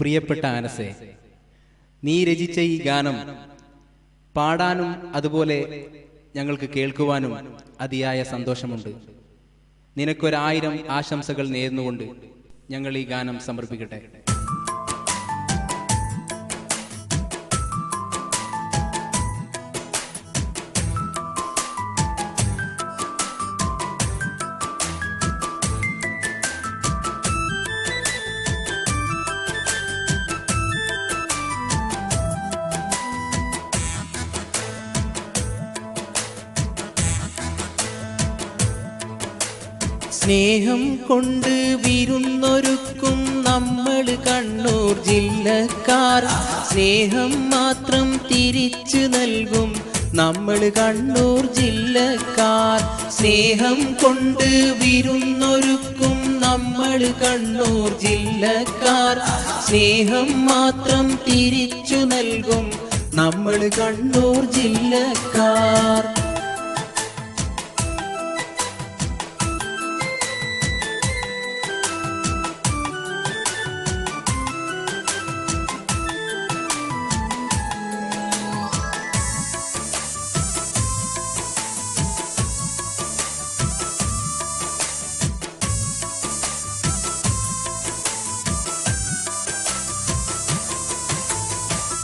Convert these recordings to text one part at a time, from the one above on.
പ്രിയപ്പെട്ട ആനസെ നീ രചിച്ച ഈ ഗാനം പാടാനും അതുപോലെ ഞങ്ങൾക്ക് കേൾക്കുവാനും അതിയായ സന്തോഷമുണ്ട്. നിനക്കൊരായിരം ആശംസകൾ നേർന്നുകൊണ്ട് ഞങ്ങൾ ഈ ഗാനം സമർപ്പിക്കട്ടെ. സ്നേഹം കൊണ്ട് വിരുന്നൊരുക്കും നമ്മൾ കണ്ണൂർ ജില്ലക്കാർ. സ്നേഹം മാത്രം തിരിച്ചു നൽകും നമ്മൾ കണ്ണൂർ ജില്ലക്കാർ. സ്നേഹം കൊണ്ട് വിരുന്നൊരുക്കും നമ്മൾ കണ്ണൂർ ജില്ലക്കാർ. സ്നേഹം മാത്രം തിരിച്ചു നൽകും നമ്മൾ കണ്ണൂർ ജില്ലക്കാർ.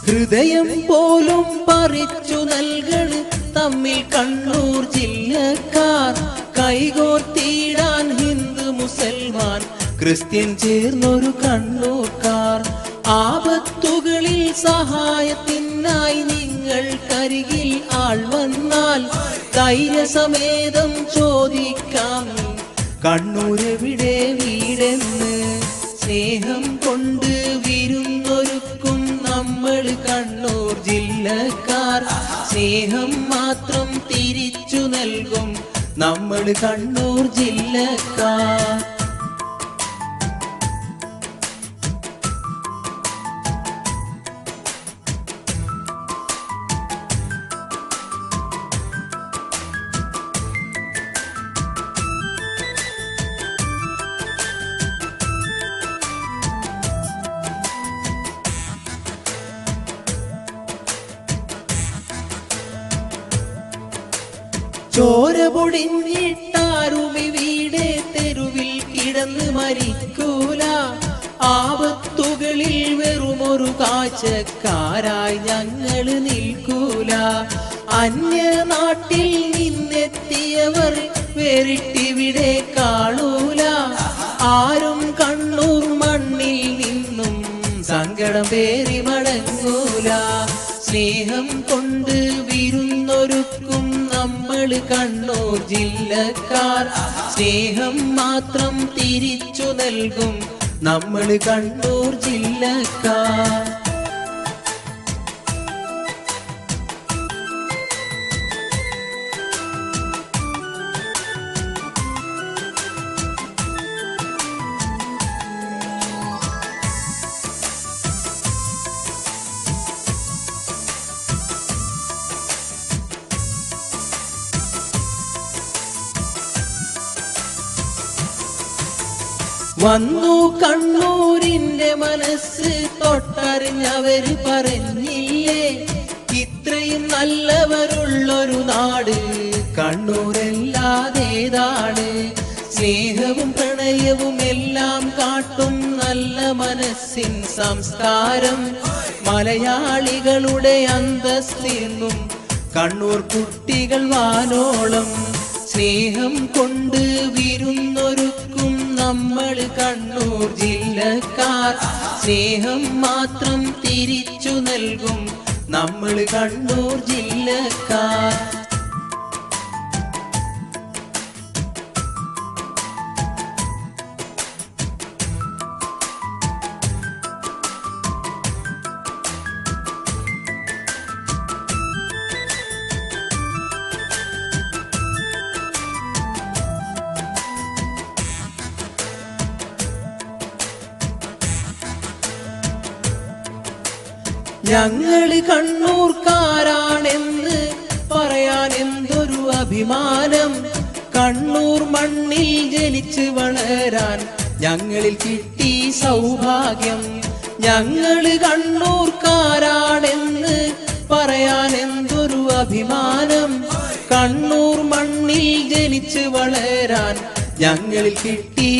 ഹൃദയം പോലും പറിച്ചു നൽകണ് തമ്മിൽ കണ്ണൂർ ജില്ലക്കാർ കൈകോർത്തിടാൻ ഹിന്ദു മുസൽമാൻ ക്രിസ്ത്യൻ ചേർന്നൊരു കണ്ണൂർക്കാർ. ആപത്തുകളിൽ സഹായത്തിനായി നിങ്ങൾ കരികിൽ ആൾ വന്നാൽ ധൈര്യസമേതം ചോദിക്കാം. കണ്ണൂരെവിടെ വീടെന്ന് തിരിച്ചു നൽകും. നമ്മൾ കണ്ണൂർ ജില്ലക്കാർ. ചോര പൊടിഞ്ഞിട്ടാരുമി വീടെ തെരുവിൽ കിടന്ന് മരിക്കൂല. ആപത്തുകളിൽ വെറുമൊരു കാച്ചക്കാരായി ഞങ്ങൾ നിൽക്കൂല. അന്യ നാട്ടിൽ നിന്നെത്തിയവർ വേറിട്ടിവിടെ കാണൂല. ആരും കണ്ണൂർ മണ്ണിൽ നിന്നും സങ്കടം പേറി മടങ്ങൂല. സ്നേഹം കൊണ്ട് കണ്ണൂർ ജില്ലക്കാർ സ്നേഹം മാത്രം തിരിച്ചു നൽകും നമ്മൾ കണ്ണൂർ ജില്ലക്കാർ. വന്നു കണ്ണൂരിന്റെ മനസ്സ് തൊട്ടറിഞ്ഞവര് പറഞ്ഞില്ലേ? ഇത്രയും നല്ലവരുള്ളൊരു നാട് കണ്ണൂരല്ലാതേതാണ്. സ്നേഹവും പ്രണയവും എല്ലാം കാട്ടും നല്ല മനസ്സിൻ സംസ്കാരം. മലയാളികളുടെ അന്തസ്തിന്നും കണ്ണൂർ കുട്ടികൾ വാനോളം സ്നേഹം കൊണ്ട് വിരുന്നൊരുക്കും നമ്മൾ കണ്ണൂർ ജില്ലക്കാർ. സ്നേഹം മാത്രം തിരിച്ചു നൽകും നമ്മൾ കണ്ണൂർ ജില്ലക്കാർ. ഞങ്ങൾ കണ്ണൂർക്കാരാണെന്ന് പറയാൻ എന്തൊരു അഭിമാനം. കണ്ണൂർ മണ്ണിൽ ജനിച്ച് വളരാൻ ഞങ്ങളിൽ കിട്ടി സൗഭാഗ്യം. ഞങ്ങൾ കണ്ണൂർക്കാരാണെന്ന് പറയാൻ എന്തൊരു അഭിമാനം. കണ്ണൂർ മണ്ണിൽ ജനിച്ച് വളരാൻ ഞങ്ങളിൽ കിട്ടി